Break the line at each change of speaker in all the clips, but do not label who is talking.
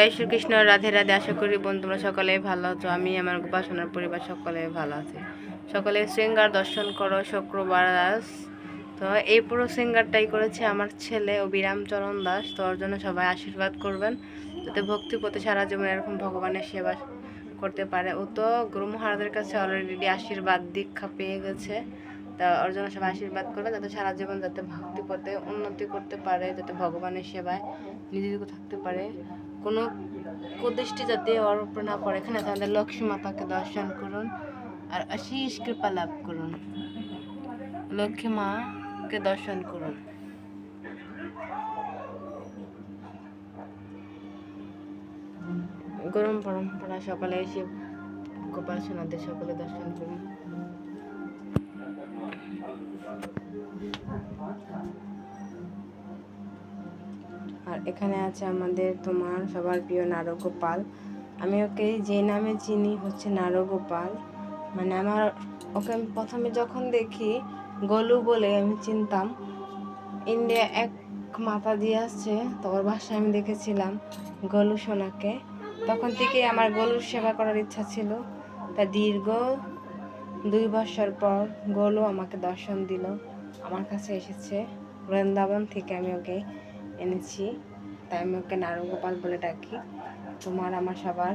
জয় শ্রীকৃষ্ণ রাধে রাধে আশা করি বন্ধুরা সকলে ভালো আছো আমি আমার উপাসনার পরিবার সকলে ভালো আছে সকলে শৃঙ্গার দর্শন করো শুক্রবার দাস তো এই পুরো শৃঙ্গারটাই করেছে আমার ছেলে ও বিরামচরণ দাস তো জন্য সবাই আশীর্বাদ করবেন যাতে ভক্তি পথে সারা জীবন এরকম ভগবানের সেবা করতে পারে ও তো গুরু মহারাজের কাছে অলরেডি আশীর্বাদ দীক্ষা পেয়ে গেছে তা ওর জন্য সবাই আশীর্বাদ করবে যাতে সারা জীবন যাতে ভক্তি পথে উন্নতি করতে পারে যাতে ভগবানের সেবায় নিয়োজিত থাকতে পারে কোনো কদৃষ্টি যাতে ওর না পড়ে এখানে তাদের লক্ষ্মী মাতাকে দর্শন করুন আর আশিস কৃপা লাভ করুন লক্ষ্মী মাকে দর্শন করুন গরম পরম্পরা সকালে এসে গোপাল সোনাতে সকলে দর্শন করুন এখানে আছে আমাদের তোমার সবার প্রিয় নারগোপাল আমি ওকে যে নামে চিনি হচ্ছে নারগোপাল মানে আমার ওকে আমি প্রথমে যখন দেখি গলু বলে আমি চিনতাম ইন্ডিয়া এক মাথা দিয়ে আসছে তো ওর বাসায় আমি দেখেছিলাম গলু সোনাকে তখন থেকে আমার গলুর সেবা করার ইচ্ছা ছিল তা দীর্ঘ দুই বছর পর গলু আমাকে দর্শন দিল আমার কাছে এসেছে বৃন্দাবন থেকে আমি ওকে এনেছি তাই আমি ওকে নারুগোপাল বলে ডাকি তোমার আমার সবার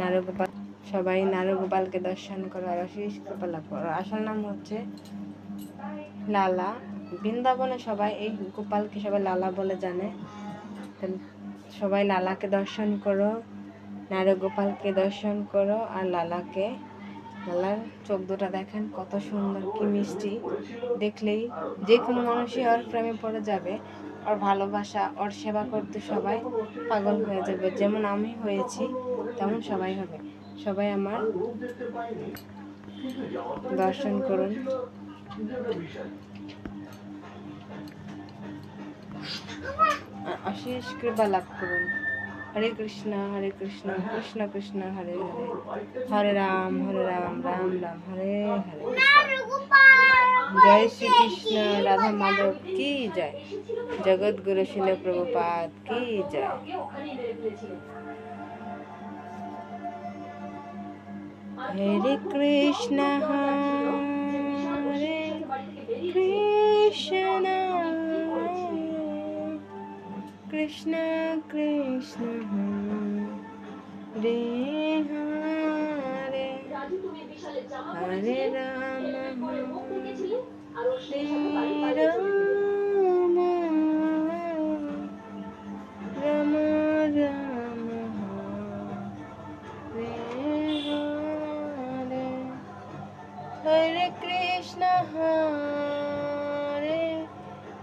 নারুগোপাল সবাই নারুগোপালকে দর্শন করো আর অশেষ কৃপা লাভ করো আসল নাম হচ্ছে লালা বৃন্দাবনে সবাই এই গোপালকে সবাই লালা বলে জানে সবাই লালাকে দর্শন করো নারুগোপালকে দর্শন করো আর লালাকে লালার চোখ দুটা দেখেন কত সুন্দর কি মিষ্টি দেখলেই যে কোনো মানুষই আর প্রেমে পড়ে যাবে ওর ভালোবাসা ওর সেবা করতে সবাই পাগল হয়ে যাবে যেমন আমি হয়েছি তেমন সবাই হবে সবাই আমার দর্শন করুন অশেষ কৃপা লাভ করুন হরে কৃষ্ণ হরে কৃষ্ণ কৃষ্ণ কৃষ্ণ হরে হরে হরে রাম হরে রাম রাম রাম হরে হরে জয় শ্রীকৃষ্ণ রাধা মাধব কি যায় জগৎগুরু শিল প্রভুপাত কি যায় হরে কৃষ্ণ হরে কৃষ্ণ কৃষ্ণ কৃষ্ণ হরে হরে হরে Ram Hare Krishna Hare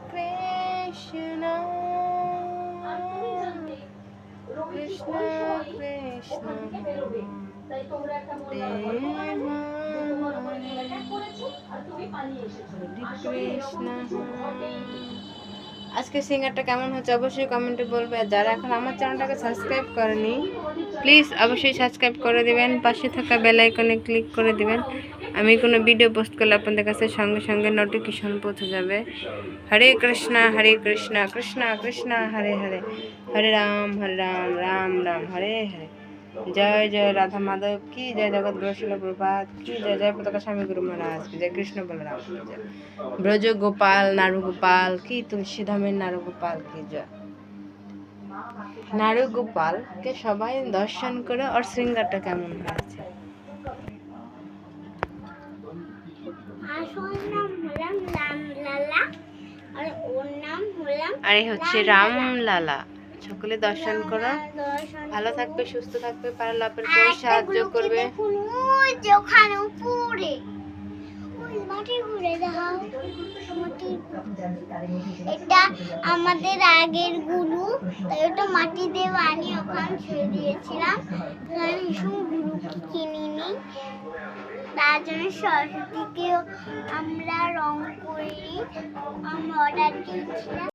Krishna Krishna Krishna Deva আজকে সিঙ্গারটা কেমন হচ্ছে অবশ্যই কমেন্টে বলবে যারা এখন আমার চ্যানেলটাকে সাবস্ক্রাইব করেনি প্লিজ অবশ্যই সাবস্ক্রাইব করে দেবেন পাশে থাকা বেলাইকনে ক্লিক করে দেবেন আমি কোনো ভিডিও পোস্ট করলে আপনাদের কাছে সঙ্গে সঙ্গে নোটিফিকেশন পৌঁছে যাবে হরে কৃষ্ণা হরে কৃষ্ণা কৃষ্ণা কৃষ্ণা হরে হরে হরে রাম হরে রাম রাম রাম হরে হরে জয় জয় রাধা মাধব কি জয় জগৎ গ্রশীল প্রভাত কি জয় জয় পতাকা স্বামী গুরু মহারাজ কি জয় কৃষ্ণ বলরাম জয় ব্রজ গোপাল নারু গোপাল কি ধামের নারু গোপাল কি জয় নারু গোপালকে সবাই দর্শন করে ওর শৃঙ্গারটা কেমন হয়েছে আরে হচ্ছে রামলালা সকলে দর্শন করো ভালো থাকবে সুস্থ থাকবে পারলে আপনার সাহায্য করবে
ওখানে এটা আমাদের আগের গুরু মাটি ওখানে ছেড়ে দিয়েছিলাম তার আমরা রং করি আমরা অর্ডার দিয়েছিলাম